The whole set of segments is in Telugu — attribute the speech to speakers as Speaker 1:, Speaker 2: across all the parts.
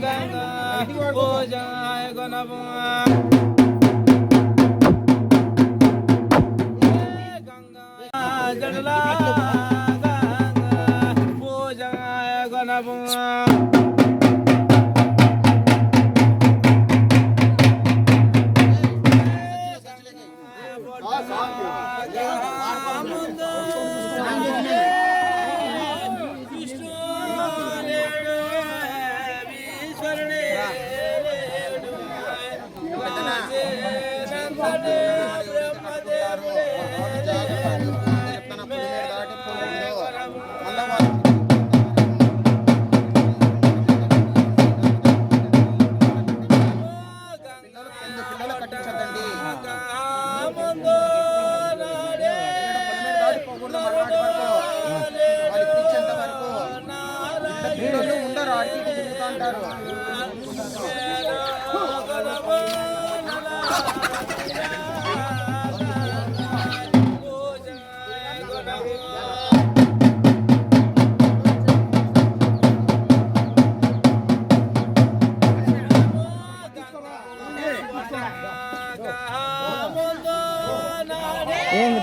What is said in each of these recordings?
Speaker 1: పిల్లలు కట్టించదండి పిల్లలు ఉండరు అడిగి తిరుగుతూ ఉంటారు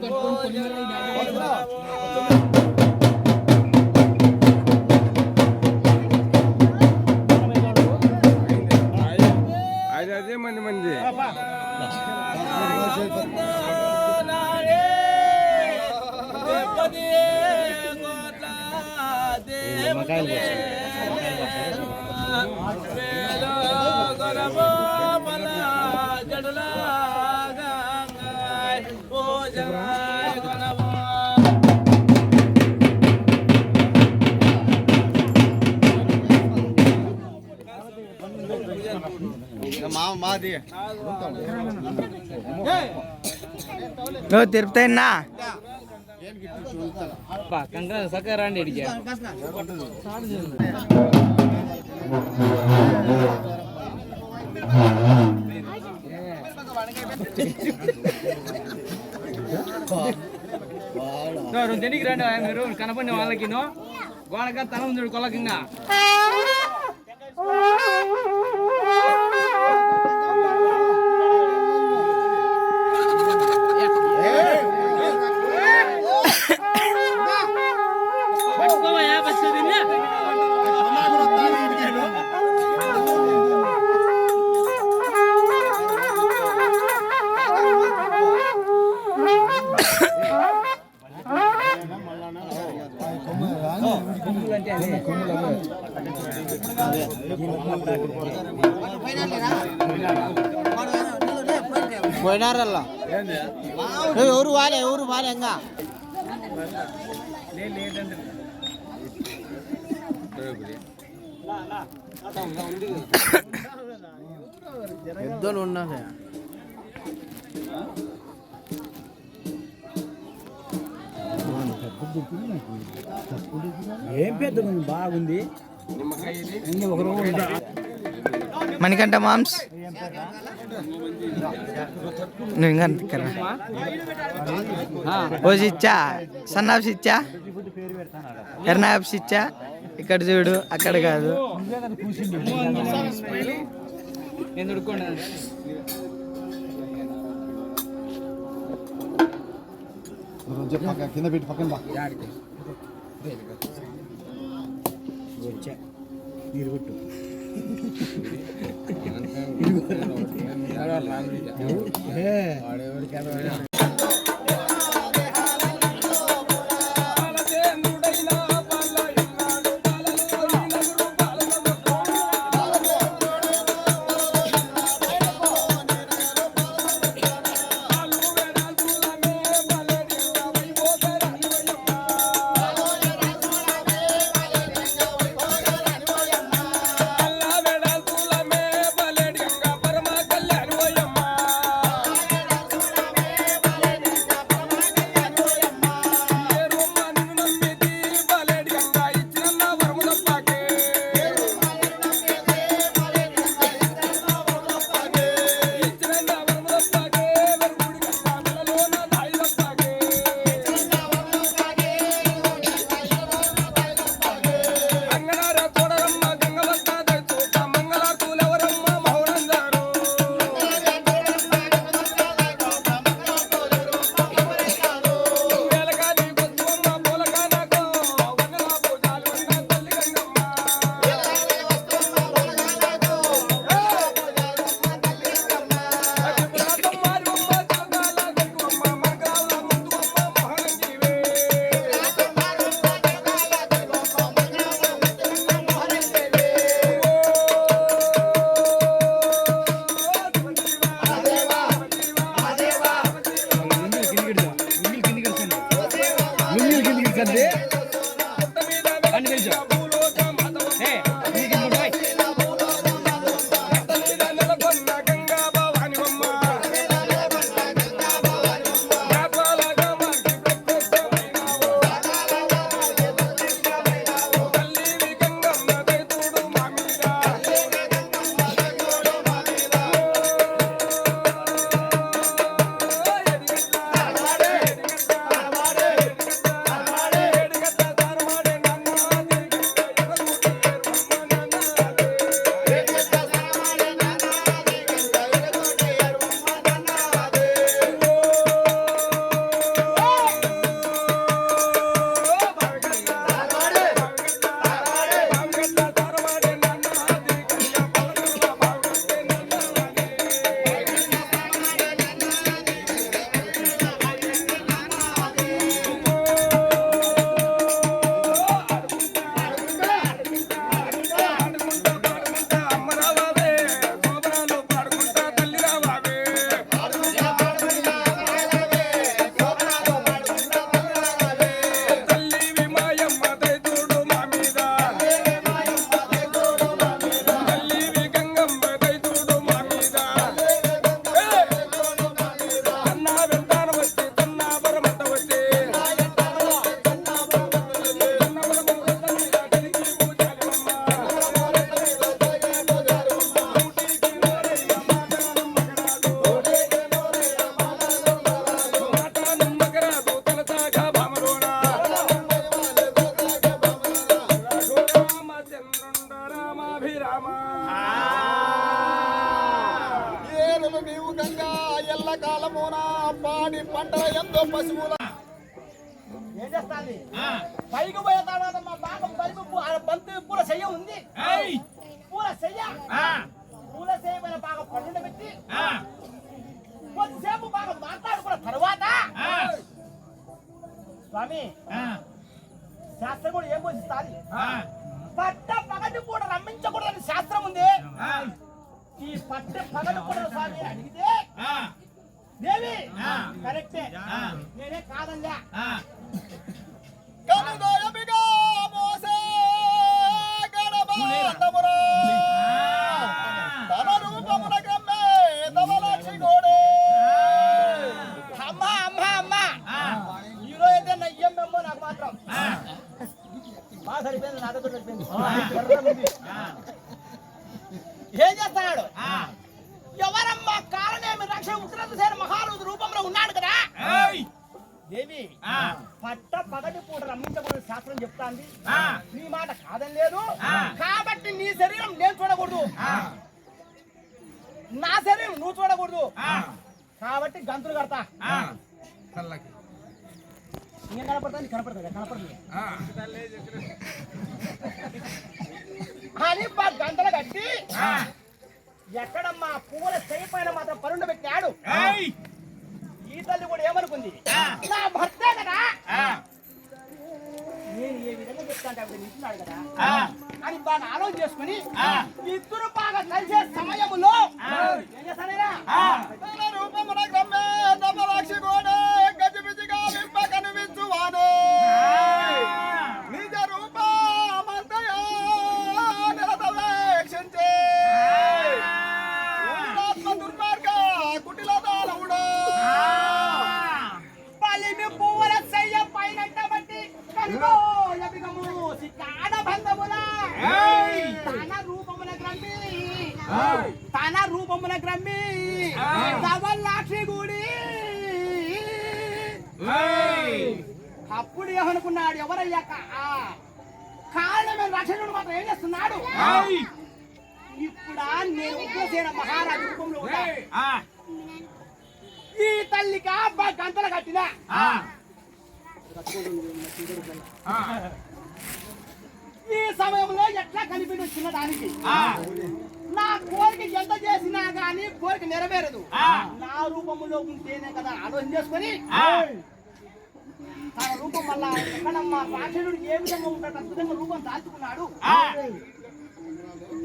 Speaker 2: ఏంది
Speaker 3: అది అదే మంది మంది
Speaker 1: మాది
Speaker 2: నువ్వు తిరుపతైనా
Speaker 4: కంకర సక్క రండి ఇడికి దేనికి రండి ఆయన మీరు కనపడిన వాళ్ళకి గోడగా తల ఉంది కొలకంగా
Speaker 1: పోయినారల్లా ఎవరు వాలే ఎవరు వాలే ఇంకా పెద్దలు ఉన్నారు
Speaker 4: ఏం పెద్ద బాగుంది
Speaker 2: మణికంఠ మామ్స్? నువ్వు ఇంకా అంతకరా రోజు ఇచ్చా? సన్నాప్స్ ఇచ్చా? ఎర్నాప్స్ ఇచ్చా? ఇక్కడ చూడు అక్కడ కాదు.
Speaker 1: కింద పెట్టి పక్కన బా
Speaker 4: నీరు కొట్టు
Speaker 3: బాలదేంద్రుడైన
Speaker 5: చేస్తాంది పైకి పోయిన తర్వాత మా బాబు పైకి బంతి పూల చెయ్య ఉంది. పూల చెయ్య. పూల చెయ్య పైన బాగా పండుగ పెట్టి కొద్దిసేపు బాగా మాట్లాడుకున్న తర్వాత స్వామి శాస్త్రం కూడా ఏం పోషిస్తుంది పట్ట పగటి పూట రమ్మించకూడదని శాస్త్రం ఉంది. ఈ పట్ట పగటి పూట స్వామి అడిగితే దేవి కరెక్టే. నేనే కాదంగా ఏం చేస్తున్నాడు ఎవరమ్మా కాలనేమి రక్ష ఉత్తరాంధ్ర సేన మహారాజు రూపంలో ఉన్నాడు కదా దేవి పట్ట పగటి పూట రమ్మించకూడదు శాస్త్రం చెప్తాంది. నీ మాట కాదని లేదు. కాబట్టి నీ శరీరం నేను చూడకూడదు. నా శరీరం నువ్వు చూడకూడదు. కాబట్టి గంతులు కడతా. నేను కనపడతా నీకు కనపడుతుంది? కనపడుతుంది అని బా గంటలు కట్టి ఎక్కడమ్మా? పువ్వుల చేయి పైన మాత్రం పరుండ పెట్టాడు ఈ తల్లి కూడా ఏమనుకుంది? నా భర్తే కదా? నేను ఏ విధంగా అప్పుడు నింటున్నాడు కదా? అని బాగా ఆలోచన చేసుకుని ఇద్దరు బాగా కలిసే
Speaker 1: తన రూపమున
Speaker 5: గ్రమ్మి తన రూపమున గ్రమ్మి ధవల్లాక్షి గుడి. అప్పుడు ఏమనుకున్నాడు? ఎవరయ్యాక కారణమైన రక్షణుడు మాత్రం ఏం చేస్తున్నాడు? ఇప్పుడా నేను ఉగ్రసేన మహారాజు రూపంలో ఈ తల్లికి అబ్బా గంతలు కట్టినా? సమయంలో ఎట్లా కనిపించు చిన్నదానికి? నా కోరిక ఎంత చేసినా గానీ కోరిక నెరవేరదు. నా రూపంలో ఉంటేనే కదా ఆలోచన చేసుకొని తన రూపం వల్ల ఎక్కడమ్మా రాక్షసుడు ఏ విధంగా ఉంటాడు అద్భుతంగా రూపం దాల్చుకున్నాడు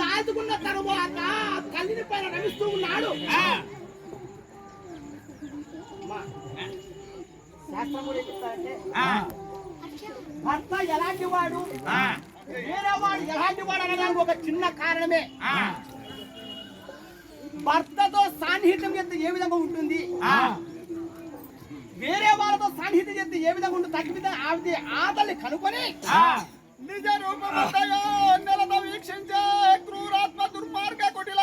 Speaker 5: దాల్చుకున్న తరువాత తల్లిని పైన రమిస్తూ ఉన్నాడు. శాస్త్రం కూడా చెప్తారంటే భర్త ఎలాంటి వాడు? వేరే వాడు ఎలాంటి వాడు అనడానికి ఒక చిన్న కారణమే. భర్తతో సాన్నిహిత్యం చేస్తే ఏ విధంగా ఉంటుంది? వేరే వాళ్ళతో సాన్నిహిత్యం చేస్తే ఏ విధంగా ఉంటుంది తగ్గితే ఆవిడ ఆతల్ని కనుకొని
Speaker 1: నిజ నెలత వీక్షించే క్రూరాత్మ దుర్మార్గ కుటిల